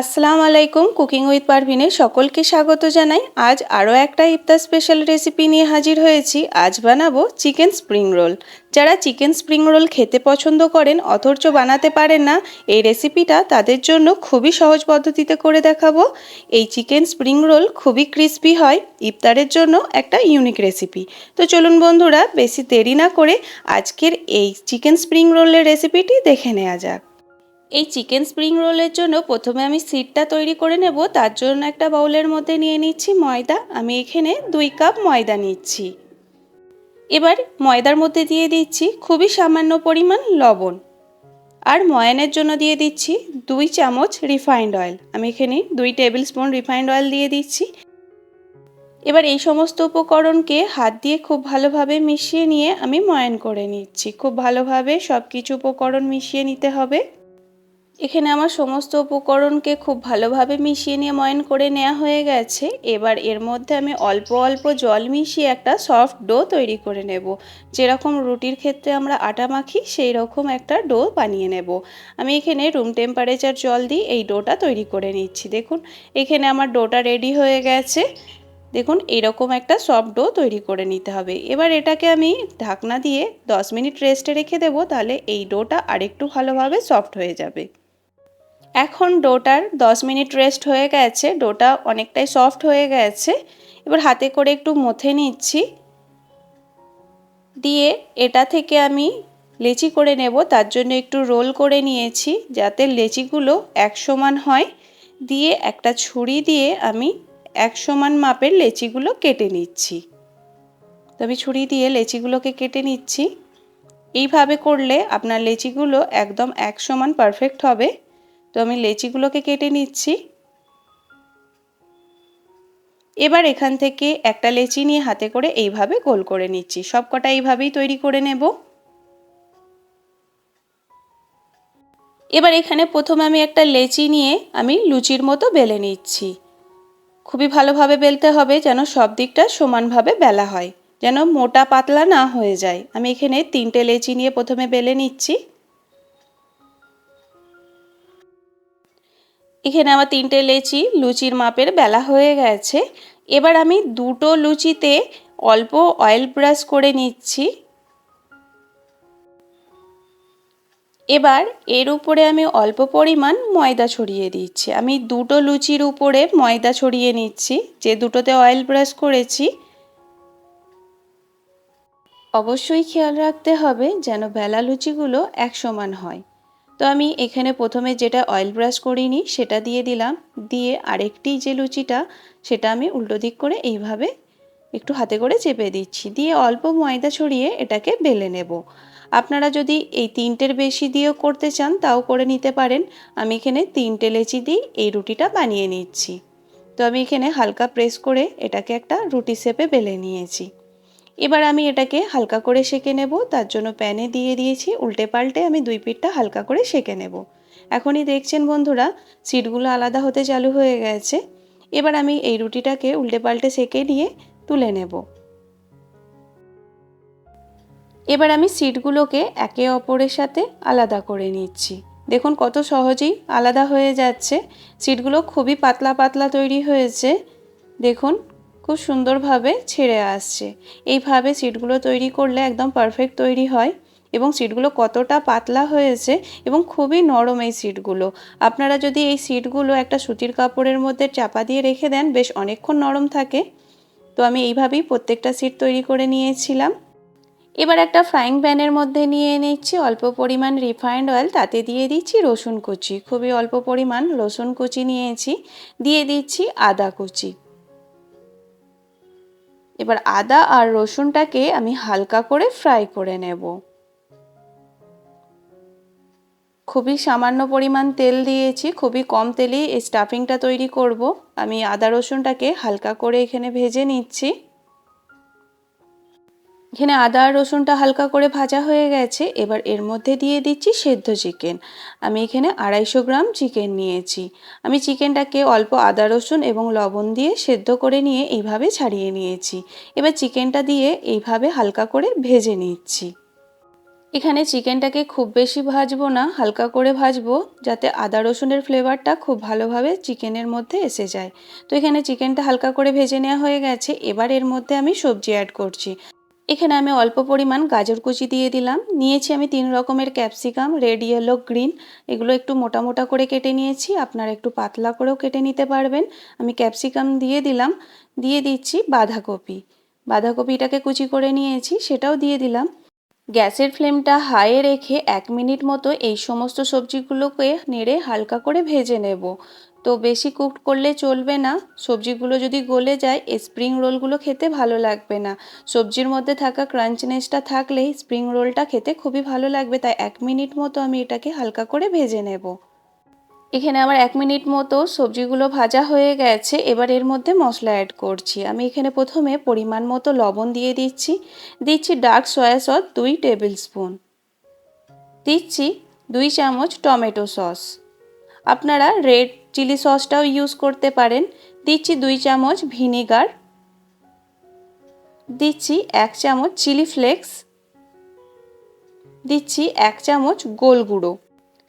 আসসালামু আলাইকুম cooking with পারভিনে সকলকে স্বাগত জানাই। আজ আরও একটা ইফতার স্পেশাল রেসিপি নিয়ে হাজির হয়েছি। আজ বানাবো চিকেন স্প্রিং রোল যারা চিকেন স্প্রিং রোল খেতে পছন্দ করেন, অথচ বানাতে পারেন না, এই রেসিপিটা তাদের জন্য খুবই সহজ পদ্ধতিতে করে দেখাবো। এই চিকেন স্প্রিং রোল খুবই ক্রিস্পি হয়, ইফতারের জন্য একটা ইউনিক রেসিপি তো চলুন বন্ধুরা, বেশি দেরি না করে আজকের এই চিকেন স্প্রিং রোলের রেসিপিটি দেখে নেওয়া যাক। এই চিকেন স্প্রিং রোলের জন্য প্রথমে আমি সিটটা তৈরি করে নেব, তার জন্য একটা বাউলের মধ্যে নিয়ে নিচ্ছি ময়দা। আমি এখানে দুই কাপ ময়দা নিচ্ছি। এবার ময়দার মধ্যে দিয়ে দিচ্ছি খুবই সামান্য পরিমাণ লবণ। আর ময়ানের জন্য দিয়ে দিচ্ছি দুই চামচ রিফাইন্ড অয়েল। আমি এখানে দুই টেবিল স্পুন রিফাইন্ড অয়েল দিয়ে দিচ্ছি। এবার এই সমস্ত উপকরণকে হাত দিয়ে খুব ভালোভাবে মিশিয়ে নিয়ে আমি ময়ান করে নিচ্ছি। খুব ভালোভাবে সব কিছু উপকরণ মিশিয়ে নিতে হবে। এখানে আমার সমস্ত উপকরণকে খুব ভালোভাবে মিশিয়ে নিয়ে ময়ন করে নেওয়া হয়ে গেছে। এবার এর মধ্যে আমি অল্প অল্প জল মিশিয়ে একটা সফট ডো তৈরি করে নেব। যেরকম রুটির ক্ষেত্রে আমরা আটা মাখি সেই রকম একটা ডো বানিয়ে নেব। আমি এখানে রুম টেম্পারেচার জল দিয়ে এই ডোটা তৈরি করে নিচ্ছি। দেখুন, এখানে আমার ডোটা রেডি হয়ে গেছে। দেখুন, এরকম একটা সফট ডো তৈরি করে নিতে হবে। এবার এটাকে আমি ঢাকনা দিয়ে 10 মিনিট রেস্টে রেখে দেবো, তাহলে এই ডোটা আরেকটু ভালোভাবে সফট হয়ে যাবে। এখন ডোটার 10 মিনিট রেস্ট হয়ে গেছে, ডোটা অনেকটাই সফট হয়ে গেছে। এবার হাতে করে একটু মথে নিচ্ছি। দিয়ে এটা থেকে আমি লেচি করে নেব, তার জন্য একটু রোল করে নিয়েছি যাতে লেচিগুলো এক সমান হয়। দিয়ে একটা ছুরি দিয়ে আমি এক সমান মাপের লেচিগুলো কেটে নিচ্ছি। তো আমি ছুরি দিয়ে লেচিগুলোকে কেটে নিচ্ছি। এইভাবে করলে আপনার লেচিগুলো একদম এক সমান পারফেক্ট হবে। তো আমি লেচিগুলোকে কেটে নিচ্ছি। এবার এখান থেকে একটা লেচি নিয়ে হাতে করে এইভাবে গোল করে নিচ্ছি। সব কটা এইভাবেই তৈরি করে নেব। এবার এখানে প্রথমে আমি একটা লেচি নিয়ে আমি লুচির মতো বেলে নিচ্ছি। খুবই ভালোভাবে বেলতে হবে যেন সব দিকটা সমানভাবে বেলা হয়, যেন মোটা পাতলা না হয়ে যায়। আমি এখানে তিনটে লেচি নিয়ে প্রথমে বেলে নিচ্ছি। এখানে আমার তিনটে লেচি, লুচির মাপের বেলা হয়ে গেছে। এবার আমি দুটো লুচিতে অল্প অয়েল ব্রাশ করে নিচ্ছি। এবার এর উপরে আমি অল্প পরিমাণ ময়দা ছড়িয়ে দিচ্ছি। আমি দুটো লুচির উপরে ময়দা ছড়িয়ে নিচ্ছি, যে দুটোতে অয়েল ব্রাশ করেছি। অবশ্যই খেয়াল রাখতে হবে যেন বেলা লুচিগুলো এক সমান হয়। তো আমি এখানে প্রথমে যেটা অয়েল ব্রাশ করিনি, সেটা দিয়ে দিলাম। দিয়ে আরেকটি যে লুচিটা, সেটা আমি উল্টো দিক করে এইভাবে একটু হাতে করে চেপে দিচ্ছি। দিয়ে অল্প ময়দা ছড়িয়ে এটাকে বেলে নেব। আপনারা যদি এই তিনটের বেশি দিয়েও করতে চান, তাও করে নিতে পারেন। আমি এখানে তিনটে লেচি দিই এই রুটিটা বানিয়ে নিচ্ছি। তো আমি এখানে হালকা প্রেস করে এটাকে একটা রুটি শেপে বেলে নিয়েছি। এবার আমি এটাকে হালকা করে সেঁকে নেব, তার জন্য প্যানে দিয়ে দিয়েছি, উল্টে পাল্টে আমি দুই পিঠটা হালকা করে সেঁকে নেব। এখনই দেখছেন বন্ধুরা, সিটগুলো আলাদা হতে চালু হয়ে গেছে। এবার আমি এই রুটিটাকে উল্টে পাল্টে সেঁকে নিয়ে তুলে নেব। এবার আমি সিটগুলোকে একে অপরের সাথে আলাদা করে নিচ্ছি। দেখুন কত সহজেই আলাদা হয়ে যাচ্ছে। সিটগুলো খুবই পাতলা পাতলা তৈরি হয়েছে। দেখুন খুব সুন্দরভাবে ছেড়ে আসছে। এইভাবে সিটগুলো তৈরি করলে একদম পারফেক্ট তৈরি হয় এবং সিটগুলো কতটা পাতলা হয়েছে এবং খুবই নরম এই সিটগুলো। আপনারা যদি এই সিটগুলো একটা সুতির কাপড়ের মধ্যে চাপা দিয়ে রেখে দেন, বেশ অনেকক্ষণ নরম থাকে। তো আমি এইভাবেই প্রত্যেকটা সিট তৈরি করে নিয়েছিলাম। এবার একটা ফ্রাইং প্যানের মধ্যে নিয়ে নিচ্ছি। অল্প পরিমাণ রিফাইন্ড অয়েল তাতে দিয়ে দিচ্ছি রসুন কুচি। খুবই অল্প পরিমাণ রসুন কুচি নিয়েছি। দিয়ে দিচ্ছি আদা কুচি। এবার আদা আর রসুনটাকে আমি হালকা করে ফ্রাই করে নেব। খুবই সামান্য পরিমাণ তেল দিয়েছি, খুবই কম তেলেই এই স্টাফিংটা তৈরি করব। আমি আদা রসুনটাকে হালকা করে এখানে ভেজে নিচ্ছি। এখানে আদা আর রসুনটা হালকা করে ভাজা হয়ে গেছে, এবার এর মধ্যে দিয়ে দিচ্ছি সেদ্ধ চিকেন। আমি এখানে আড়াইশো গ্রাম চিকেন নিয়েছি। আমি চিকেনটাকে অল্প আদা, রসুন এবং লবণ দিয়ে সেদ্ধ করে নিয়ে এইভাবে ছাড়িয়ে নিয়েছি। এবার চিকেনটা দিয়ে এইভাবে হালকা করে ভেজে নিচ্ছি। এখানে চিকেনটাকে খুব বেশি ভাজবো না, হালকা করে ভাজবো, যাতে আদা, রসুনের ফ্লেভারটা খুব ভালোভাবে চিকেনের মধ্যে এসে যায়। তো এখানে চিকেনটা হালকা করে ভেজে নেওয়া হয়ে গেছে, এবার এর মধ্যে আমি সবজি অ্যাড করছি। এখানে আমি অল্প পরিমাণ গাজর কুচি দিয়ে দিলাম। নিয়েছি আমি তিন রকমের ক্যাপসিকাম, রেড, ইয়েলো, গ্রিন। এগুলো একটু মোটা মোটা করে কেটে নিয়েছি। আপনারা একটু পাতলা করেও কেটে নিতে পারবেন। আমি ক্যাপসিকাম দিয়ে দিলাম। দিয়ে দিচ্ছি বাঁধাকপি। বাঁধাকপিটাকে কুচি করে নিয়েছি, সেটাও দিয়ে দিলাম। গ্যাসের ফ্লেমটা হাইয়ে রেখে এক মিনিট মতো এই সমস্ত সবজিগুলোকে নেড়ে হালকা করে ভেজে নেব। তো বেশি কুকড করলে চলবে না। সবজিগুলো যদি গলে যায় স্প্রিং রোলগুলো খেতে ভালো লাগবে না। সবজির মধ্যে থাকা ক্রাঞ্চনেসটা থাকলেই স্প্রিং রোলটা খেতে খুবই ভালো লাগবে। তাই এক মিনিট মতো আমি এটাকে হালকা করে ভেজে নেব। এখানে আমার এক মিনিট মতো সবজিগুলো ভাজা হয়ে গেছে। এবার এর মধ্যে মশলা অ্যাড করছি। আমি এখানে প্রথমে পরিমাণ মতো লবণ দিয়ে দিচ্ছি। দিচ্ছি ডার্ক সয়া সস দুই টেবিল স্পুন দিচ্ছি দুই চামচ টমেটো সস আপনারা রেড চিলি সসটাও ইউজ করতে পারেন। দিচ্ছি দুই চামচ ভিনিগার। দিচ্ছি এক চামচ চিলি ফ্লেক্স। দিচ্ছি এক চামচ গোল গুঁড়ো।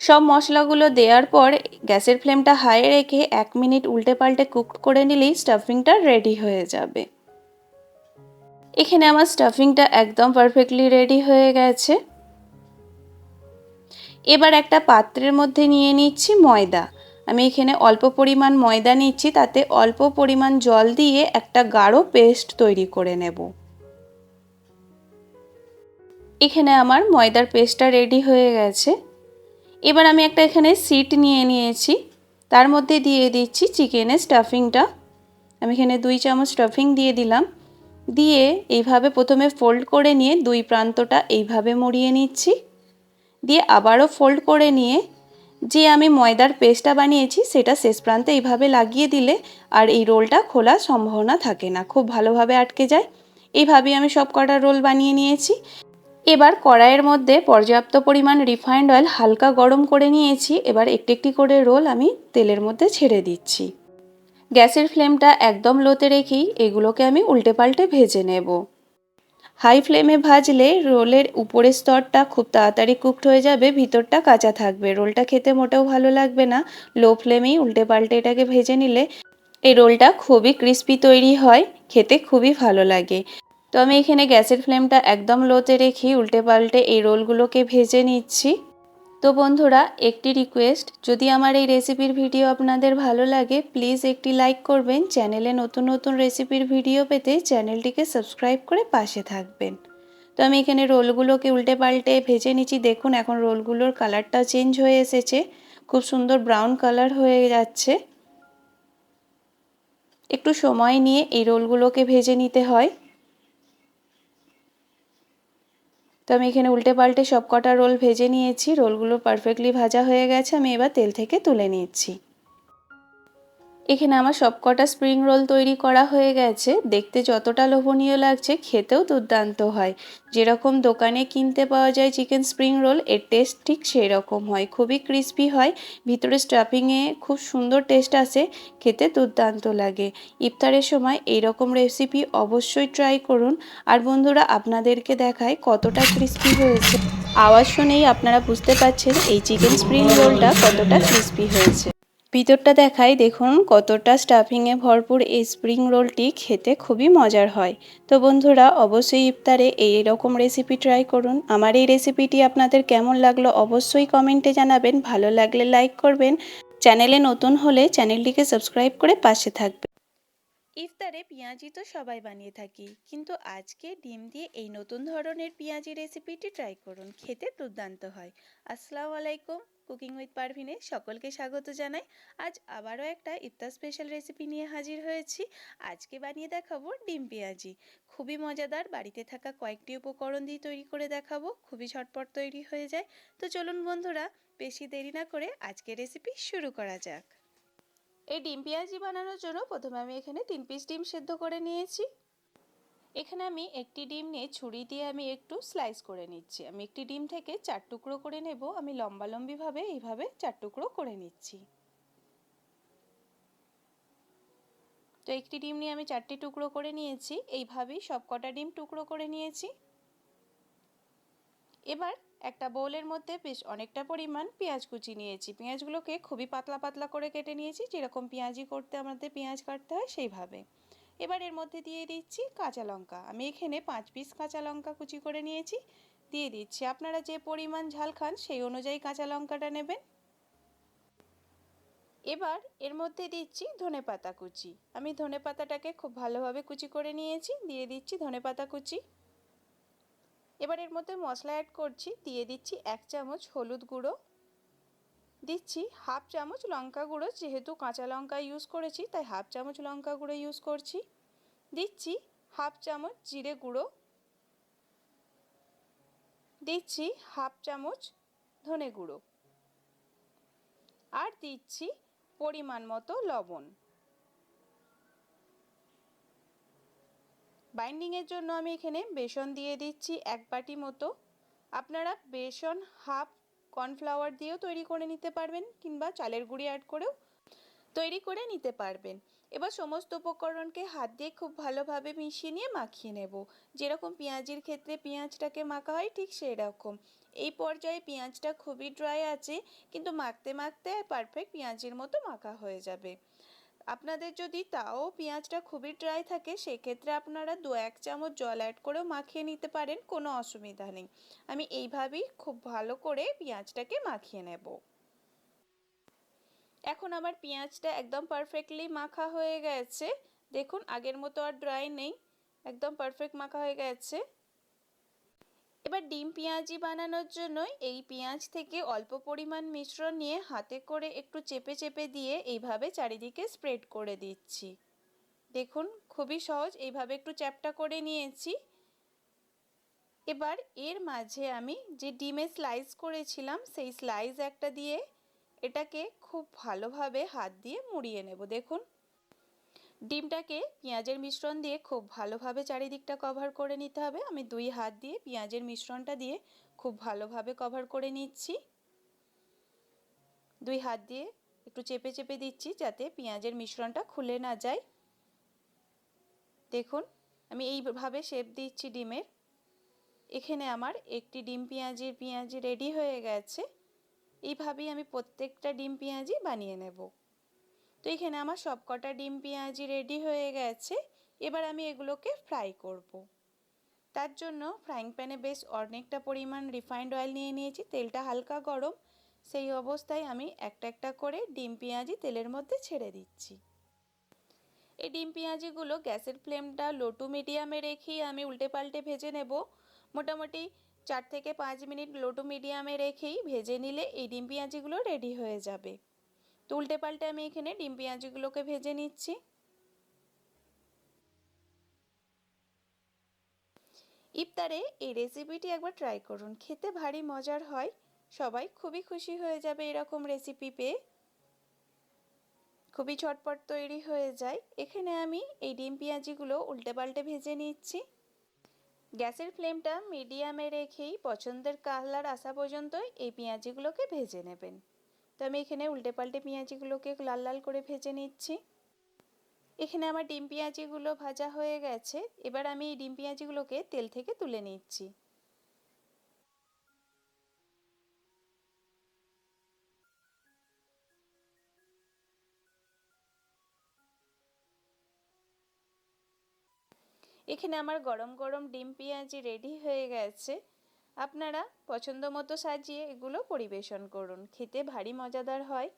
সব মশলাগুলো দেওয়ার পর গ্যাসের ফ্লেমটা হাই রেখে এক মিনিট উল্টে পাল্টে কুক করে নিলেই স্টাফিংটা রেডি হয়ে যাবে। এখানে আমার স্টাফিংটা একদম পারফেক্টলি রেডি হয়ে গেছে। এবার একটা পাত্রের মধ্যে নিয়ে নিচ্ছি ময়দা। আমি এখানে অল্প পরিমাণ ময়দা নিচ্ছি, তাতে অল্প পরিমাণ জল দিয়ে একটা গাঢ় পেস্ট তৈরি করে নেব। এখানে আমার ময়দার পেস্টটা রেডি হয়ে গেছে। এবার আমি একটা এখানে সিট নিয়ে নিয়েছি। তার মধ্যে দিয়ে দিচ্ছি চিকেনের স্টাফিংটা। আমি এখানে দুই চামচ স্টাফিং দিয়ে দিলাম। দিয়ে এইভাবে প্রথমে ফোল্ড করে নিয়ে দুই প্রান্তটা এইভাবে মুড়িয়ে নিচ্ছি। দিয়ে আবারও ফোল্ড করে নিয়ে যে আমি ময়দার পেস্টটা বানিয়েছি, সেটা শেষ প্রান্তে এইভাবে লাগিয়ে দিলে আর এই রোলটা খোলার সম্ভাবনা থাকে না। খুব ভালোভাবে আটকে যায়। এইভাবেই আমি সব কটা রোল বানিয়ে নিয়েছি। এবার কড়াইয়ের মধ্যে পর্যাপ্ত পরিমাণ রিফাইন্ড অয়েল হালকা গরম করে নিয়েছি। এবার একটি একটি করে রোল আমি তেলের মধ্যে ছেড়ে দিচ্ছি। গ্যাসের ফ্লেমটা একদম লোতে রেখেই এগুলোকে আমি উল্টে পাল্টে ভেজে নেব। হাই ফ্লেমে ভাজলে রোলের উপরের স্তরটা খুব তাড়াতাড়ি কুকড হয়ে যাবে, ভিতরটা কাঁচা থাকবে। রোলটা খেতে মোটেও ভালো লাগবে না। লো ফ্লেমেই উল্টে পাল্টে এটাকে ভেজে নিলে এই রোলটা খুবই ক্রিস্পি তৈরি হয়, খেতে খুবই ভালো লাগে। তো আমি এখানে গ্যাসের ফ্লেমটা একদম লোতে রেখে উল্টে পাল্টে এই রোলগুলোকে ভেজে নিচ্ছি। তো বন্ধুরা, একটি রিকোয়েস্ট যদি আমার এই রেসিপির ভিডিও আপনাদের ভালো লাগে প্লিজ একটি লাইক করবেন। চ্যানেলে নতুন নতুন রেসিপির ভিডিও পেতে চ্যানেলটিকে সাবস্ক্রাইব করে পাশে থাকবেন। তো আমি এখানে রোলগুলোকে উল্টে পাল্টে ভেজে নিচ্ছি। দেখুন, এখন রোলগুলোর কালারটা চেঞ্জ হয়ে এসেছে। খুব সুন্দর ব্রাউন কালার হয়ে যাচ্ছে। একটু সময় নিয়ে এই রোলগুলোকে ভেজে নিতে হয়। তো আমি এখানে উল্টে পাল্টে সব কটা রোল ভেজে নিয়েছি। রোলগুলো পারফেক্টলি ভাজা হয়ে গেছে। আমি এবার তেল থেকে তুলে নিচ্ছি। এখানে আমার সবকটা স্প্রিং রোল তৈরি করা হয়ে গেছে। দেখতে যতটা লোভনীয় লাগছে, খেতেও দুর্দান্ত হয়। যেরকম দোকানে কিনতে পাওয়া যায় চিকেন স্প্রিং রোল এর টেস্ট ঠিক সেই রকম হয়। খুবই ক্রিস্পি হয়, ভিতরে স্টাফিংয়ে খুব সুন্দর টেস্ট আসে, খেতে দুর্দান্ত লাগে। ইফতারের সময় এই রকম রেসিপি অবশ্যই ট্রাই করুন। আর বন্ধুরা, আপনাদেরকে দেখায় কতটা ক্রিস্পি হয়েছে। আওয়াজ শুনেই আপনারা বুঝতে পারছেন এই চিকেন স্প্রিং রোলটা কতটা ক্রিস্পি হয়েছে। ভিতরটা দেখাই, দেখুন কতটা স্টাফিংয়ে ভরপুর এই স্প্রিং রোলটি খেতে খুবই মজার হয়। তো বন্ধুরা, অবশ্যই ইফতারে এই রকম রেসিপি ট্রাই করুন। আমার এই রেসিপিটি আপনাদের কেমন লাগল অবশ্যই কমেন্টে জানাবেন। ভালো লাগলে লাইক করবেন। চ্যানেলে নতুন হলে চ্যানেলটিকে সাবস্ক্রাইব করে পাশে থাকবেন। ইফতারে পেঁয়াজি তো সবাই বানিয়ে থাকি। কিন্তু আজকে ডিম দিয়ে এই নতুন ধরনের পেঁয়াজি রেসিপিটি ট্রাই করুন, খেতে দুর্দান্ত হয়। আসসালামু আলাইকুম কুকিং উইথ পারভিনে সকলকে স্বাগত জানাই। আজ আবারও একটা ইফতার স্পেশাল রেসিপি নিয়ে হাজির হয়েছি। আজকে বানিয়ে দেখাবো ডিম পেঁয়াজি। খুবই মজাদার, বাড়িতে থাকা কয়েকটি উপকরণ দিয়ে তৈরি করে দেখাবো, খুবই ঝটপট তৈরি হয়ে যায়। তো চলুন বন্ধুরা, বেশি দেরি না করে আজকে রেসিপি শুরু করা যাক। এই ডিম পেঁয়াজি বানানোর জন্য প্রথমে আমি এখানে তিন পিস ডিম সেদ্ধ করে নিয়েছি। এখানে আমি একটি ডিম নিয়ে ছুরি দিয়ে আমি একটু স্লাইস করে নিচ্ছি। আমি একটি ডিম থেকে চার টুকরো করে নেব। আমি লম্বালম্বিভাবে এইভাবে চার টুকরো করে নিচ্ছি। তো একটি ডিম নিয়ে আমি চারটি টুকরো করে নিয়েছি। এইভাবেই সব কটা ডিম টুকরো করে নিয়েছি। এবার একটা বোলের মধ্যে বেশ অনেকটা পরিমাণ পেঁয়াজ কুচি নিয়েছি। পেঁয়াজগুলোকে খুবই পাতলা পাতলা করে কেটে নিয়েছি, যেরকম পেঁয়াজি করতে আমাদের পেঁয়াজ কাটতে হয় সেইভাবে। এবার এর মধ্যে দিয়ে দিচ্ছি কাঁচা লঙ্কা। আমি এখানে পাঁচ পিস কাঁচা লঙ্কা কুচি করে নিয়েছি, দিয়ে দিচ্ছি। আপনারা যে পরিমাণ ঝাল খান সেই অনুযায়ী কাঁচা লঙ্কাটা নেবেন। এবার এর মধ্যে দিচ্ছি ধনে পাতা কুচি। আমি ধনে পাতাটাকে খুব ভালোভাবে কুচি করে নিয়েছি, দিয়ে দিচ্ছি ধনে পাতা কুচি। এবার এর মধ্যে মশলা অ্যাড করছি, দিয়ে দিচ্ছি এক চামচ হলুদ গুঁড়ো। দিচ্ছি হাফ চামচ লঙ্কা গুঁড়ো, যেহেতু কাঁচা লঙ্কা ইউজ করেছি, তাই হাফ চামচ লঙ্কা গুঁড়ো ইউজ করছি। দিচ্ছি হাফ চামচ জিরে গুঁড়ো। দিচ্ছি হাফ চামচ ধনে গুঁড়ো। আর দিচ্ছি পরিমাণ মতো লবণ। বাইন্ডিংয়ের জন্য আমি এখানে বেসন দিয়ে দিচ্ছি এক বাটি মতো। আপনারা বেসন, হাফ কর্নফ্লাওয়ার দিয়েও তৈরি করে নিতে পারবেন কিংবা চালের গুঁড়ি অ্যাড করেও তৈরি করে নিতে পারবেন। এবার সমস্ত উপকরণকে হাত দিয়ে খুব ভালোভাবে মিশিয়ে নিয়ে মাখিয়ে নেব। যেরকম পেঁয়াজির ক্ষেত্রে পেঁয়াজটাকে মাখা হয় ঠিক সেই রকম এই পর্যায়ে পেঁয়াজটা খুবই ড্রাই আছে, কিন্তু মাখতে মাখতে পারফেক্ট পেঁয়াজের মতো মাখা হয়ে যাবে। আপনাদের যদি তাও পেঁয়াজটা খুবই ড্রাই থাকে, সেক্ষেত্রে আপনারা দু এক চামচ জল অ্যাড করেও মাখিয়ে নিতে পারেন, কোনো অসুবিধা নেই। আমি এইভাবেই খুব ভালো করে পেঁয়াজটাকে মাখিয়ে নেব। এখন আমার পেঁয়াজটা একদম পারফেক্টলি মাখা হয়ে গেছে। দেখুন, আগের মতো আর ড্রাই নেই। একদম পারফেক্ট মাখা হয়ে গেছে। এবার ডিম পেঁয়াজি বানানোর জন্য এই পেঁয়াজ থেকে অল্প পরিমাণ মিশ্রণ নিয়ে হাতে করে একটু চেপে চেপে দিয়ে এইভাবে চারিদিকে স্প্রেড করে দিচ্ছি। দেখুন, খুবই সহজ। এইভাবে একটু চ্যাপটা করে নিয়েছি। এবার এর মাঝে আমি যে ডিমে স্লাইস করেছিলাম, সেই স্লাইস একটা দিয়ে এটাকে খুব ভালোভাবে হাত দিয়ে মুড়িয়ে নেব। দেখুন ডিমটাকে পেঁয়াজের মিশ্রণ দিয়ে খুব ভালোভাবে চারিদিকটা কভার করে নিতে হবে। আমি দুই হাত দিয়ে পেঁয়াজের মিশ্রণটা দিয়ে খুব ভালোভাবে কভার করে নিচ্ছি। দুই হাত দিয়ে একটু চেপে চেপে দিচ্ছি যাতে পেঁয়াজের মিশ্রণটা খুলে না যায়। দেখুন, আমি এইভাবে শেপ দিচ্ছি ডিমের। এখানে আমার একটি ডিম পেঁয়াজির পেঁয়াজি রেডি হয়ে গেছে। এইভাবেই আমি প্রত্যেকটা ডিম পেঁয়াজি বানিয়ে নেব। তো এখানে আমার সবকটা ডিম পেঁয়াজি রেডি হয়ে গেছে। এবার আমি এগুলোকে ফ্রাই করব। তার জন্য ফ্রাইং প্যানে বেশ অনেকটা পরিমাণ রিফাইন্ড অয়েল নিয়ে নিয়েছি। তেলটা হালকা গরম। সেই অবস্থায় আমি একটা একটা করে ডিম পেঁয়াজি তেলের মধ্যে ছেড়ে দিচ্ছি। এই ডিম পেঁয়াজিগুলো গ্যাসের ফ্লেমটা লো টু মিডিয়ামে রেখেই আমি উল্টে পাল্টে ভেজে নেব। মোটামুটি চার থেকে পাঁচ মিনিট লো টু মিডিয়ামে রেখেই ভেজে নিলে এই ডিম পেঁয়াজিগুলো রেডি হয়ে যাবে। তো উল্টে পাল্টে আমি এখানে ডিম পেঁয়াজিগুলোকে ভেজে নিচ্ছি। ইফতারে এই রেসিপিটি একবার ট্রাই করুন, খেতে ভারী মজার হয়, সবাই খুবই খুশি হয়ে যাবে এরকম রেসিপি পেয়ে। খুবই ঝটপট তৈরি হয়ে যায়, এখানে আমি এই ডিম পেঁয়াজিগুলো উল্টে পাল্টে ভেজে নিচ্ছি। গ্যাসের ফ্লেমটা মিডিয়ামে রেখেই পছন্দের কালার আসা পর্যন্ত এই পেঁয়াজিগুলোকে ভেজে নেবেন। তো আমি এখানে উল্টে পাল্টে পেঁয়াজিগুলোকে লাল লাল করে ভেজে নিচ্ছি। এখানে আমার ডিম পেঁয়াজিগুলো ভাজা হয়ে গেছে। এবার আমি এই ডিম পেঁয়াজিগুলোকে তেল থেকে তুলে নিচ্ছি। এখানে আমার গরম গরম ডিম পেঁয়াজি রেডি হয়ে গেছে। আপনারা পছন্দ মতো সাজিয়ে এগুলো পরিবেশন করুন। খেতে ভারী মজাদার হয়।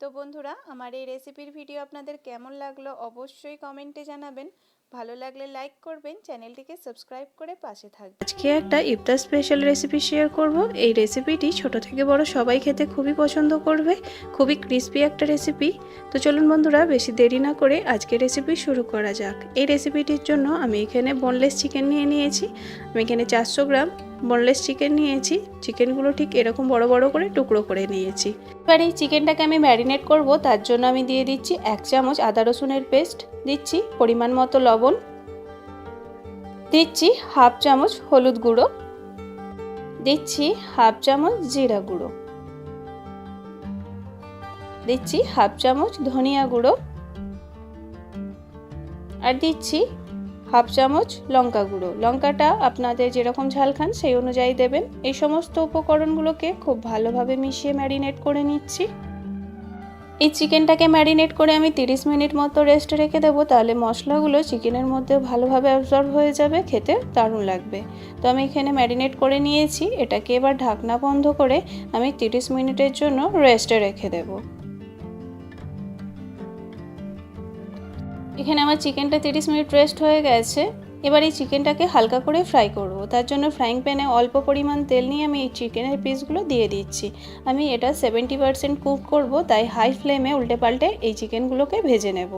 তো বন্ধুরা, আমার এই রেসিপির ভিডিও আপনাদের কেমন লাগল অবশ্যই কমেন্টে জানাবেন। ভালো লাগলে লাইক করবেন, চ্যানেলটিকে সাবস্ক্রাইব করে পাশে থাকবেন। আজকে একটা ইফতার স্পেশাল রেসিপি শেয়ার করব। এই রেসিপিটি ছোট থেকে বড় সবাই খেতে খুবই পছন্দ করবে। খুবই ক্রিস্পি একটা রেসিপি তো চলুন বন্ধুরা, বেশি দেরি না করে আজকে রেসিপি শুরু করা যাক। এই রেসিপিটির জন্য আমি এখানে বোনলেস চিকেন নিয়ে নিয়েছি। আমি এখানে চারশো গ্রাম বোনলেস চিকেন নিয়েছি। চিকেনগুলো ঠিক এরকম বড় বড় করে টুকরো করে নিয়েছি। এবার এই চিকেনটাকে আমি ম্যারিনেট করব, তার জন্য আমি দিয়ে দিচ্ছি এক চামচ আদা রসুনের পেস্ট দিচ্ছি পরিমাণ মতো লবণ, দিচ্ছি হাফ চামচ হলুদ গুঁড়ো, দিচ্ছি হাফ চামচ জিরা গুঁড়ো, দিচ্ছি হাফ চামচ ধনিয়া গুঁড়ো, আর দিচ্ছি হাফ চামচ লঙ্কা গুঁড়ো। লঙ্কাটা আপনাদের যেরকম ঝাল খান সেই অনুযায়ী দেবেন। এই সমস্ত উপকরণগুলোকে খুব ভালোভাবে মিশিয়ে ম্যারিনেট করে নিচ্ছি। এই চিকেনটাকে ম্যারিনেট করে আমি 30 মিনিট মতো রেস্টে রেখে দেবো, তাহলে মশলাগুলো চিকেনের মধ্যে ভালোভাবে অ্যাবজর্ব হয়ে যাবে, খেতে দারুণ লাগবে। তো আমি এখানে ম্যারিনেট করে নিয়েছি, এটাকে এবার ঢাকনা বন্ধ করে আমি 30 মিনিটের জন্য রেস্টে রেখে দেবো। এখানে আমার চিকেনটা 30 মিনিট রেস্ট হয়ে গেছে। এবার এই চিকেনটাকে হালকা করে ফ্রাই করব। তার জন্য ফ্রাইং প্যানে অল্প পরিমাণ তেল নিয়ে আমি এই চিকেনের পিসগুলো দিয়ে দিচ্ছি। আমি এটা সেভেন্টি পারসেন্ট কুক করব, তাই হাই ফ্লেমে উল্টে পাল্টে এই চিকেনগুলোকে ভেজে নেব।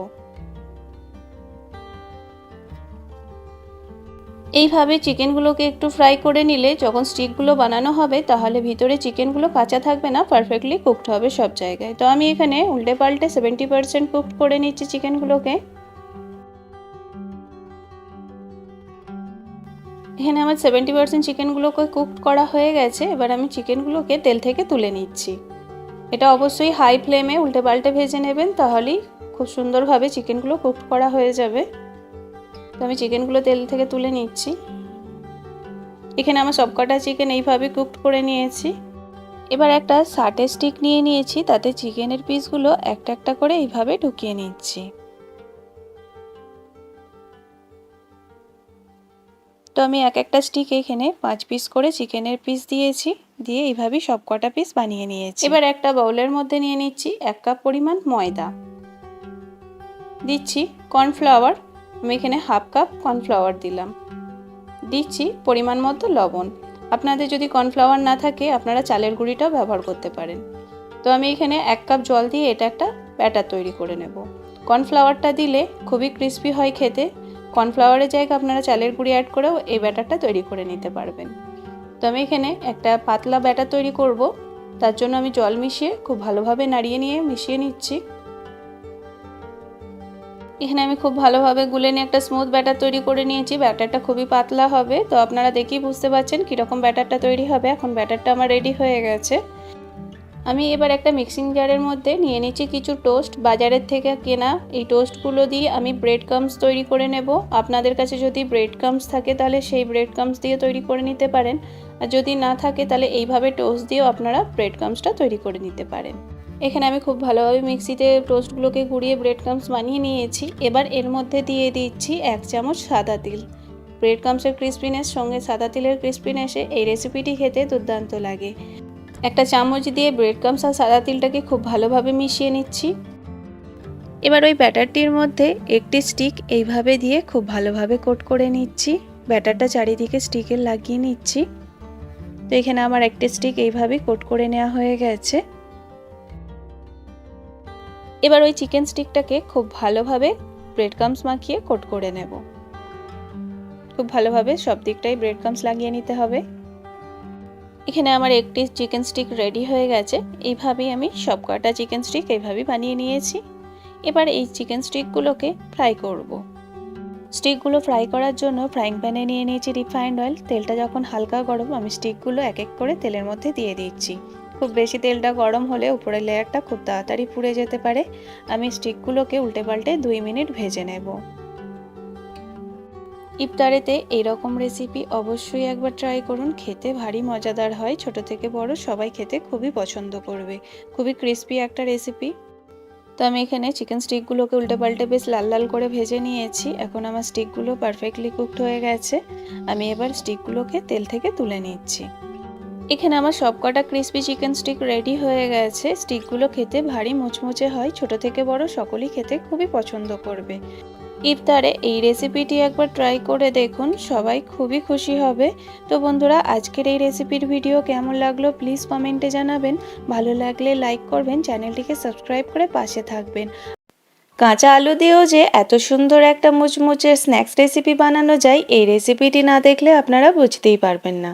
এইভাবে চিকেনগুলোকে একটু ফ্রাই করে নিলে যখন স্টিকগুলো বানানো হবে, তাহলে ভিতরে চিকেনগুলো কাঁচা থাকবে না পারফেক্টলি কুকড হবে সব জায়গায়। তো আমি এখানে উল্টে পাল্টে সেভেন্টি পারসেন্ট কুকড করে নিচ্ছি চিকেনগুলোকে। এখানে আমার সেভেন্টি পার্সেন্ট চিকেনগুলোকে কুক করা হয়ে গেছে। এবার আমি চিকেনগুলোকে তেল থেকে তুলে নিচ্ছি। এটা অবশ্যই হাই ফ্লেমে উল্টে পাল্টে ভেজে নেবেন, তাহলেই খুব সুন্দরভাবে চিকেনগুলো কুক করা হয়ে যাবে। তো আমি চিকেনগুলো তেল থেকে তুলে নিচ্ছি। এখানে আমার সবকটা চিকেন এইভাবে কুকড করে নিয়েছি। এবার একটা সাটে স্টিক নিয়ে নিয়েছি, তাতে চিকেনের পিসগুলো একটা একটা করে এইভাবে ঢুকিয়ে নিচ্ছি। তো আমি এক একটা স্টিক এখানে পাঁচ পিস করে চিকেনের পিস দিয়েছি, দিয়ে এইভাবেই সব কটা পিস বানিয়ে নিয়েছি। এবার একটা বাউলের মধ্যে নিয়ে নিচ্ছি এক কাপ পরিমাণ ময়দা। দিচ্ছি কর্নফ্লাওয়ার আমি এখানে হাফ কাপ কর্নফ্লাওয়ার দিলাম। দিচ্ছি পরিমাণ মতো লবণ। আপনাদের যদি কর্নফ্লাওয়ার না থাকে, আপনারা চালের গুঁড়িটাও ব্যবহার করতে পারেন। তো আমি এখানে এক কাপ জল দিয়ে এটা একটা ব্যাটার তৈরি করে নেব। কর্নফ্লাওয়ারটা দিলে খুবই ক্রিস্পি হয় খেতে। কর্নফ্লাওয়ারের জায়গায় আপনারা চালের গুঁড়ি অ্যাড করেও এই ব্যাটারটা তৈরি করে নিতে পারবেন। তো আমি এখানে একটা পাতলা ব্যাটার তৈরি করব। তার জন্য আমি জল মিশিয়ে খুব ভালোভাবে নাড়িয়ে নিয়ে মিশিয়ে নিচ্ছি। এখানে আমি খুব ভালোভাবে গুলে নিয়ে একটা স্মুথ ব্যাটার তৈরি করে নিয়েছি। ব্যাটারটা খুবই পাতলা হবে। তো আপনারা দেখেই বুঝতে পারছেন কীরকম ব্যাটারটা তৈরি হবে। এখন ব্যাটারটা আমার রেডি হয়ে গেছে। আমি এবার একটা মিক্সিং জারের মধ্যে নিয়ে নিচ্ছি কিছু টোস্ট বাজারের থেকে কেনা এই টোস্টগুলো দিয়ে আমি ব্রেড কামস তৈরি করে নেব। আপনাদের কাছে যদি ব্রেড কামস থাকে তাহলে সেই ব্রেড কামস দিয়ে তৈরি করে নিতে পারেন। আর যদি না থাকে তাহলে এইভাবে টোস্ট দিয়েও আপনারা ব্রেড কামসটা তৈরি করে নিতে পারেন। এখানে আমি খুব ভালোভাবে মিক্সিতে টোস্টগুলোকে গুঁড়িয়ে ব্রেড কামস বানিয়ে নিয়েছি। এবার এর মধ্যে দিয়ে দিচ্ছি এক চামচ সাদা তিল। ব্রেড কামসের ক্রিসপিনেস সঙ্গে সাদা তিলের ক্রিসপিনেসে এই রেসিপিটি খেতে দুর্দান্ত লাগে। একটা চামচ দিয়ে ব্রেড কামস আর সাদা তিলটাকে খুব ভালোভাবে মিশিয়ে নিচ্ছি। এবার ওই ব্যাটারটির মধ্যে একটি স্টিক এইভাবে দিয়ে খুব ভালোভাবে কোট করে নিচ্ছি। ব্যাটারটা চারিদিকে স্টিকের লাগিয়ে নিচ্ছি। তো এখানে আমার একটি স্টিক এইভাবে কোট করে নেওয়া হয়ে গেছে। এবার ওই চিকেন স্টিকটাকে খুব ভালোভাবে ব্রেড কামস মাখিয়ে কোট করে নেব। খুব ভালোভাবে সব দিকটাই ব্রেড কামস লাগিয়ে নিতে হবে। এখানে আমার একটি চিকেন স্টিক রেডি হয়ে গেছে। এইভাবেই আমি সব কটা চিকেন স্টিক এইভাবেই বানিয়ে নিয়েছি। এবার এই চিকেন স্টিকগুলোকে ফ্রাই করব। স্টিকগুলো ফ্রাই করার জন্য ফ্রাইং প্যানে নিয়ে নিয়েছি রিফাইন্ড অয়েল তেলটা যখন হালকা গরম, আমি স্টিকগুলো এক এক করে তেলের মধ্যে দিয়ে দিচ্ছি। খুব বেশি তেলটা গরম হলে উপরের লেয়ারটা খুব তাড়াতাড়ি পুড়ে যেতে পারে। আমি স্টিকগুলোকে উল্টে পাল্টে দুই মিনিট ভেজে নেব। ইফতারেতে এইরকম রেসিপি অবশ্যই একবার ট্রাই করুন। খেতে ভারী মজাদার হয়। ছোট থেকে বড় সবাই খেতে খুবই পছন্দ করবে। খুবই ক্রিস্পি একটা রেসিপি তো আমি এখানে চিকেন স্টিকগুলোকে উল্টে পাল্টে বেশ লাল লাল করে ভেজে নিয়েছি। এখন আমার স্টিকগুলো পারফেক্টলি কুকড হয়ে গেছে। আমি এবার স্টিকগুলোকে তেল থেকে তুলে নিচ্ছি। এখানে আমার সবকটা ক্রিস্পি চিকেন স্টিক রেডি হয়ে গেছে। স্টিকগুলো খেতে ভারী মুচমুচে হয়। ছোট থেকে বড় সকলেই খেতে খুবই পছন্দ করবে। ইফতারে এই রেসিপিটি একবার ট্রাই করে দেখুন, সবাই খুবই খুশি হবে। তো বন্ধুরা, আজকের এই রেসিপির ভিডিও কেমন লাগল প্লিজ কমেন্টে জানাবেন। ভালো লাগলে লাইক করবেন চ্যানেলটিকে সাবস্ক্রাইব করে পাশে থাকবেন। কাঁচা আলু দিয়েও যে এত সুন্দর একটা মুচমুচে স্ন্যাক্স রেসিপি বানানো যায়, এই রেসিপিটি না দেখলে আপনারা বুঝতেই পারবেন না।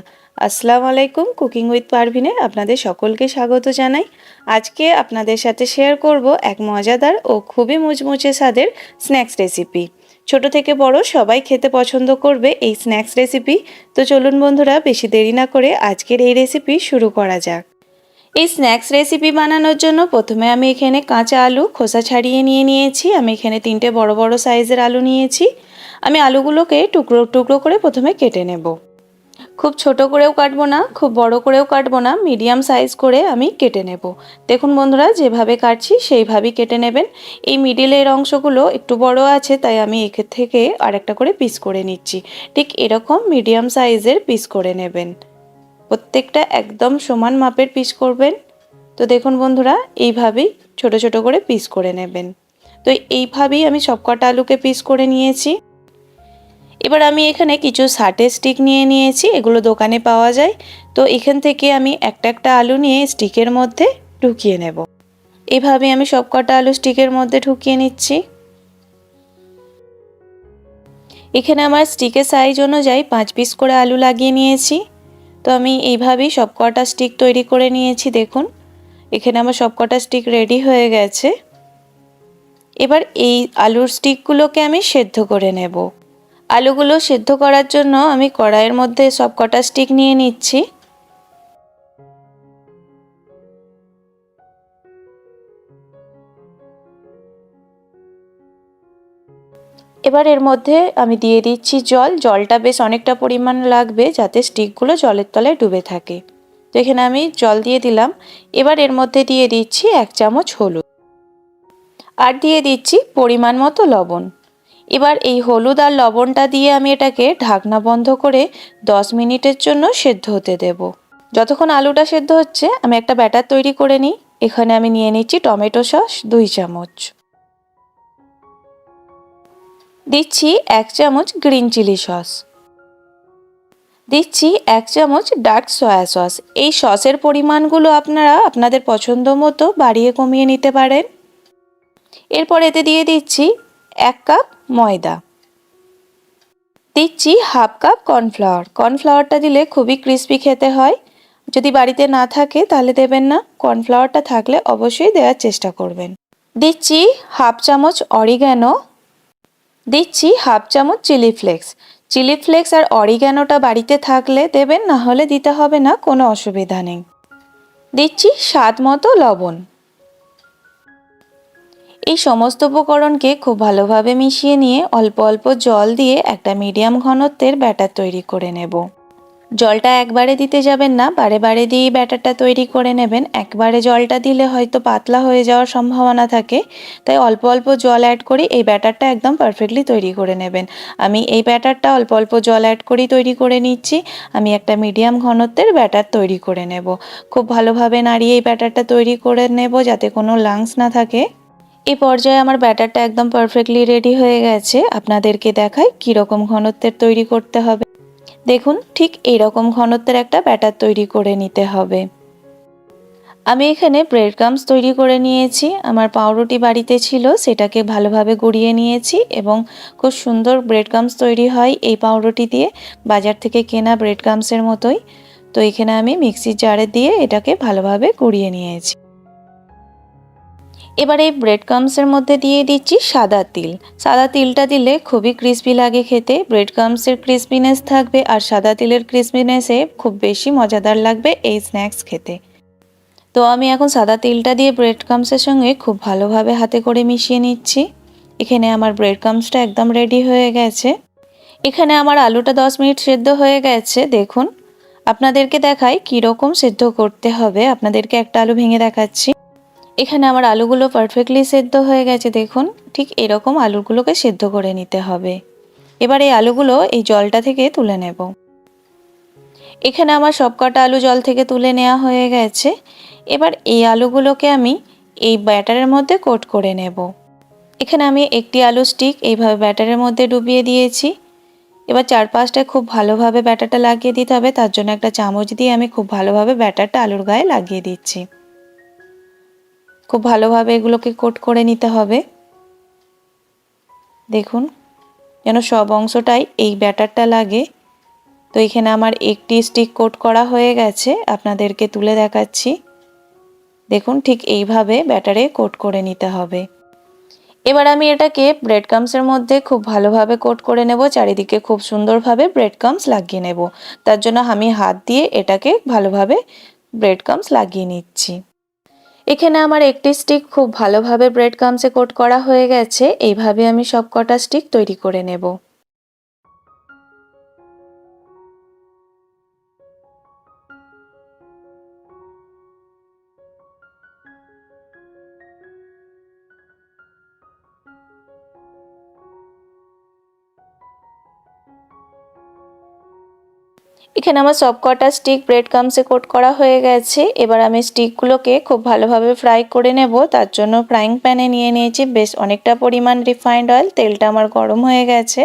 আসসালামু আলাইকুম কুকিং উইথ পারভিনে আপনাদের সকলকে স্বাগত জানাই। আজকে আপনাদের সাথে শেয়ার করব এক মজাদার ও খুবই মুচমুচে স্বাদের স্ন্যাক্স রেসিপি ছোট থেকে বড় সবাই খেতে পছন্দ করবে এই স্ন্যাক্স রেসিপি তো চলুন বন্ধুরা, বেশি দেরি না করে আজকের এই রেসিপি শুরু করা যাক। এই স্ন্যাক্স রেসিপি বানানোর জন্য প্রথমে আমি এখানে কাঁচা আলু, খোসা ছাড়িয়ে নিয়ে নিয়েছি। আমি এখানে তিনটে বড় বড় সাইজের আলু নিয়েছি। আমি আলুগুলোকে টুকরো টুকরো করে প্রথমে কেটে নেব। খুব ছোট করেও কাটবো না, খুব বড় করেও কাটবো না মিডিয়াম সাইজ করে আমি কেটে নেব। দেখুন বন্ধুরা, যেভাবে কাটছি সেইভাবেই কেটে নেবেন। এই মিডিলের অংশগুলো একটু বড় আছে, তাই আমি এখান থেকে আরেকটা করে পিস করে নিচ্ছি। ঠিক এরকম মিডিয়াম সাইজের পিস করে নেবেন। প্রত্যেকটা একদম সমান মাপের পিস করবেন। তো দেখুন বন্ধুরা, এইভাবেই ছোট ছোট করে পিস করে নেবেন। তো এইভাবেই আমি সবকটা আলুকে পিস করে নিয়েছি। এবার আমি এখানে কিছু সাটের স্টিক নিয়ে নিয়েছি, এগুলো দোকানে পাওয়া যায়। তো এখান থেকে আমি একটা একটা আলু নিয়ে স্টিকের মধ্যে ঢুকিয়ে নেব। এভাবে আমি সবকটা আলু স্টিকের মধ্যে ঢুকিয়ে নিচ্ছি। এখানে আমার স্টিকের সাইজ অনুযায়ী পাঁচ পিস করে আলু লাগিয়ে নিয়েছি। তো আমি এইভাবেই সবকটা স্টিক তৈরি করে নিয়েছি, দেখুন। এখানে আমার সবকটা স্টিক রেডি হয়ে গেছে। এবার এই আলুর স্টিকগুলোকে আমি সেদ্ধ করে নেব। আলুগুলো সেদ্ধ করার জন্য আমি কড়াইয়ের মধ্যে সব কটা স্টিক নিয়ে নিচ্ছি। এবার এর মধ্যে আমি দিয়ে দিচ্ছি জল। জলটা বেশ অনেকটা পরিমাণ লাগবে যাতে স্টিকগুলো জলের তলায় ডুবে থাকে। তো এখানে আমি জল দিয়ে দিলাম। এবার এর মধ্যে দিয়ে দিচ্ছি এক চামচ হলুদ। আর দিয়ে দিচ্ছি পরিমাণ মতো লবণ। এবার এই হলুদ আর লবণটা দিয়ে আমি এটাকে ঢাকনা বন্ধ করে 10 মিনিটের জন্য সেদ্ধ হতে দেব। যতক্ষণ আলুটা সেদ্ধ হচ্ছে, আমি একটা ব্যাটার তৈরি করে নিই। এখানে আমি নিয়ে নিচ্ছি টমেটো সস দুই চামচ। দিচ্ছি এক চামচ গ্রিন চিলি সস। দিচ্ছি এক চামচ ডার্ক সয়া সস। এই সসের পরিমাণগুলো আপনারা আপনাদের পছন্দ মতো বাড়িয়ে কমিয়ে নিতে পারেন। এরপর এতে দিয়ে দিচ্ছি এক কাপ ময়দা। দিচ্ছি হাফ কাপ কর্নফ্লাওয়ার। কর্নফ্লাওয়ারটা দিলে খুবই ক্রিস্পি খেতে হয়। যদি বাড়িতে না থাকে তাহলে দেবেন না। কর্নফ্লাওয়ারটা থাকলে অবশ্যই দেওয়ার চেষ্টা করবেন। দিচ্ছি হাফ চামচ অরিগ্যানো। দিচ্ছি হাফ চামচ চিলি ফ্লেক্স। চিলি ফ্লেক্স আর অরিগ্যানোটা বাড়িতে থাকলে দেবেন, না হলে দিতে হবে না, কোনো অসুবিধা নেই। দিচ্ছি স্বাদ মতো লবণ। এই সমস্ত উপকরণকে খুব ভালোভাবে মিশিয়ে নিয়ে অল্প অল্প জল দিয়ে একটা মিডিয়াম ঘনত্বের ব্যাটার তৈরি করে নেব। জলটা একবারে দিতে যাবেন না, বারে বারে দিয়ে ব্যাটারটা তৈরি করে নেবেন। একবারে জলটা দিলে হয়তো পাতলা হয়ে যাওয়ার সম্ভাবনা থাকে, তাই অল্প অল্প জল অ্যাড করে এই ব্যাটারটা একদম পারফেক্টলি তৈরি করে নেবেন। আমি এই ব্যাটারটা অল্প অল্প জল অ্যাড করেই তৈরি করে নিচ্ছি। আমি একটা মিডিয়াম ঘনত্বের ব্যাটার তৈরি করে নেব। খুব ভালোভাবে নাড়িয়ে এই ব্যাটারটা তৈরি করে নেব যাতে কোনো লাংস না থাকে। এই পর্যায়ে আমার ব্যাটারটা একদম পারফেক্টলি রেডি হয়ে গেছে। আপনাদেরকে দেখাই কীরকম ঘনত্বের তৈরি করতে হবে। দেখুন, ঠিক এই রকম ঘনত্বের একটা ব্যাটার তৈরি করে নিতে হবে। আমি এখানে ব্রেড ক্রামস তৈরি করে নিয়েছি। আমার পাউরুটি বাড়িতে ছিল, সেটাকে ভালোভাবে গুঁড়িয়ে নিয়েছি এবং খুব সুন্দর ব্রেড ক্রামস তৈরি হয় এই পাউরুটি দিয়ে, বাজার থেকে কেনা ব্রেড ক্রামসের মতোই। তো এখানে আমি মিক্সির জারে দিয়ে এটাকে ভালোভাবে গুঁড়িয়ে নিয়েছি। এবার এই ব্রেড ক্রামসের মধ্যে দিয়ে দিচ্ছি সাদা তিল। সাদা তিলটা দিলে খুবই ক্রিস্পি লাগে খেতে। ব্রেড ক্রামসের ক্রিসপিনেস থাকবে আর সাদা তিলের ক্রিসপিনেসে খুব বেশি মজাদার লাগবে এই স্ন্যাক্স খেতে। তো আমি এখন সাদা তিলটা দিয়ে ব্রেড ক্রামসের সঙ্গে খুব ভালোভাবে হাতে করে মিশিয়ে নিচ্ছি। এখানে আমার ব্রেড ক্রামসটা একদম রেডি হয়ে গেছে। এখানে আমার আলুটা দশ মিনিট সেদ্ধ হয়ে গেছে, দেখুন। আপনাদেরকে দেখাই কীরকম সেদ্ধ করতে হবে। আপনাদেরকে একটা আলু ভেঙে দেখাচ্ছি। এখানে আমার আলুগুলো পারফেক্টলি সেদ্ধ হয়ে গেছে, দেখুন। ঠিক এরকম আলুগুলোকে সেদ্ধ করে নিতে হবে। এবার এই আলুগুলো এই জলটা থেকে তুলে নেব। এখানে আমার সবকটা আলু জল থেকে তুলে নেওয়া হয়ে গেছে। এবার এই আলুগুলোকে আমি এই ব্যাটারের মধ্যে কোট করে নেব। এখানে আমি একটি আলু স্টিক এইভাবে ব্যাটারের মধ্যে ডুবিয়ে দিয়েছি। এবার চারপাশটায় খুব ভালোভাবে ব্যাটারটা লাগিয়ে দিতে হবে, তার জন্য একটা চামচ দিয়ে আমি খুব ভালোভাবে ব্যাটারটা আলুর গায়ে লাগিয়ে দিচ্ছি। খুব ভালোভাবে এগুলোকে কোট করে নিতে হবে। দেখুন, যেন সব অংশটাই এই ব্যাটারটা লাগে। তো এখানে আমার একটি স্টিক কোট করা হয়ে গেছে, আপনাদেরকে তুলে দেখাচ্ছি। দেখুন, ঠিক এইভাবে ব্যাটারে কোট করে নিতে হবে। এবার আমি এটাকে ব্রেড কামসের মধ্যে খুব ভালোভাবে কোট করে নেব, চারিদিকে খুব সুন্দরভাবে ব্রেড কামস লাগিয়ে নেব। তার জন্য আমি হাত দিয়ে এটাকে ভালোভাবে ব্রেড ক্রামস লাগিয়ে নিচ্ছি। এখানে আমার একটি স্টিক খুব ভালোভাবে ব্রেড ক্রামসে কোট করা হয়ে গেছে। এইভাবে আমি সব কটা স্টিক তৈরি করে নেব। এখানে আমার সব কটা স্টিক ব্রেড ক্রামসে কোট করা হয়ে গেছে। এবার আমি স্টিকগুলোকে খুব ভালোভাবে ফ্রাই করে নেব। তার জন্য ফ্রাইং প্যানে নিয়ে নিয়েছি। বেশ অনেকটা পরিমাণ রিফাইন্ড অয়েল তেলটা আমার গরম হয়ে গেছে।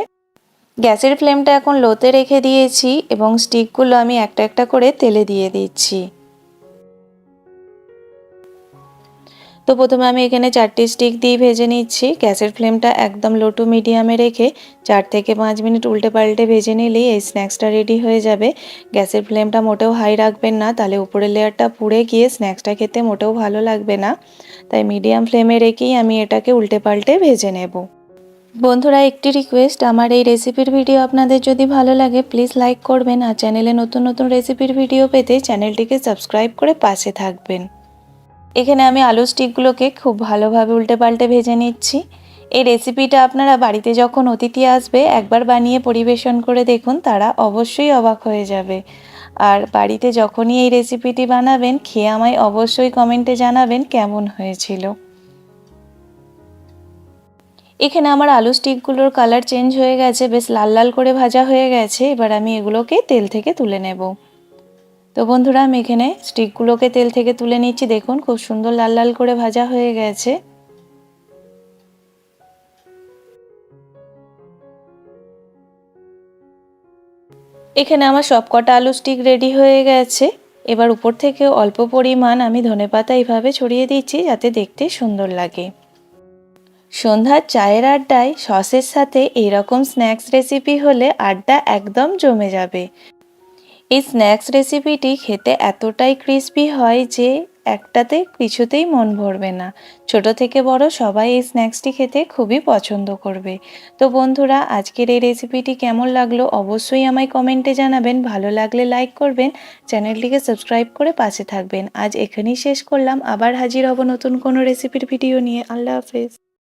গ্যাসের ফ্লেমটা এখন লোতে রেখে দিয়েছি এবং স্টিকগুলো আমি একটা একটা করে তেলে দিয়ে দিচ্ছি। তো প্রথমে আমি এখানে চারটি স্টিক দিয়ে ভেজে নিচ্ছি। গ্যাসের ফ্লেমটা একদম লো টু মিডিয়ামে রেখে চার থেকে পাঁচ মিনিট উল্টে পাল্টে ভেজে নিলেই এই স্ন্যাক্সটা রেডি হয়ে যাবে। গ্যাসের ফ্লেমটা মোটেও হাই রাখবেন না, তাহলে উপরের লেয়ারটা পুড়ে গিয়ে স্ন্যাক্সটা খেতে মোটেও ভালো লাগবে না। তাই মিডিয়াম ফ্লেমে রেখেই আমি এটাকে উল্টে পাল্টে ভেজে নেব। বন্ধুরা, একটি রিকোয়েস্ট আমার এই রেসিপির ভিডিও আপনাদের যদি ভালো লাগে প্লিজ লাইক করবেন। আর চ্যানেলে নতুন নতুন রেসিপির ভিডিও পেতে চ্যানেলটিকে সাবস্ক্রাইব করে পাশে থাকবেন। এখানে আমি আলু স্টিকগুলোকে খুব ভালোভাবে উল্টে পাল্টে ভেজে নিচ্ছি। এই রেসিপিটা আপনারা বাড়িতে যখন অতিথি আসবে, একবার বানিয়ে পরিবেশন করে দেখুন, তারা অবশ্যই অবাক হয়ে যাবে। আর বাড়িতে যখনই এই রেসিপিটি বানাবেন, খেয়ে আমায় অবশ্যই কমেন্টে জানাবেন কেমন হয়েছিল। এখানে আমার আলু স্টিকগুলোর কালার চেঞ্জ হয়ে গেছে, বেশ লাল লাল করে ভাজা হয়ে গেছে। এবার আমি এগুলোকে তেল থেকে তুলে নেব। তো বন্ধুরা, আমি এখানে স্টিকগুলোকে তেল থেকে তুলে নিচ্ছি। দেখুন, খুব সুন্দর লাল লাল করে ভাজা হয়ে গেছে। এখানে আমার সবকটা আলু স্টিক রেডি হয়ে গেছে। এবার উপর থেকে অল্প পরিমাণ আমি ধনেপাতা এইভাবে ছড়িয়ে দিচ্ছি, যাতে দেখতে সুন্দর লাগে। সন্ধ্যার চায়ের আড্ডায় সসের সাথে এইরকম স্ন্যাক্স রেসিপি হলে আড্ডা একদম জমে যাবে। এই স্ন্যাক্স রেসিপিটি খেতে এতটাই ক্রিস্পি হয় যে একটাতে কিছুতেই মন ভরবে না। ছোট থেকে বড় সবাই এই স্ন্যাক্সটি খেতে খুবই পছন্দ করবে। তো বন্ধুরা, আজকের এই রেসিপিটি কেমন লাগল অবশ্যই আমায় কমেন্টে জানাবেন। ভালো লাগলে লাইক করবেন, চ্যানেলটিকে সাবস্ক্রাইব করে পাশে থাকবেন। আজ এখানেই শেষ করলাম। আবার হাজির হব নতুন কোনো রেসিপির ভিডিও নিয়ে। আল্লাহ হাফেজ।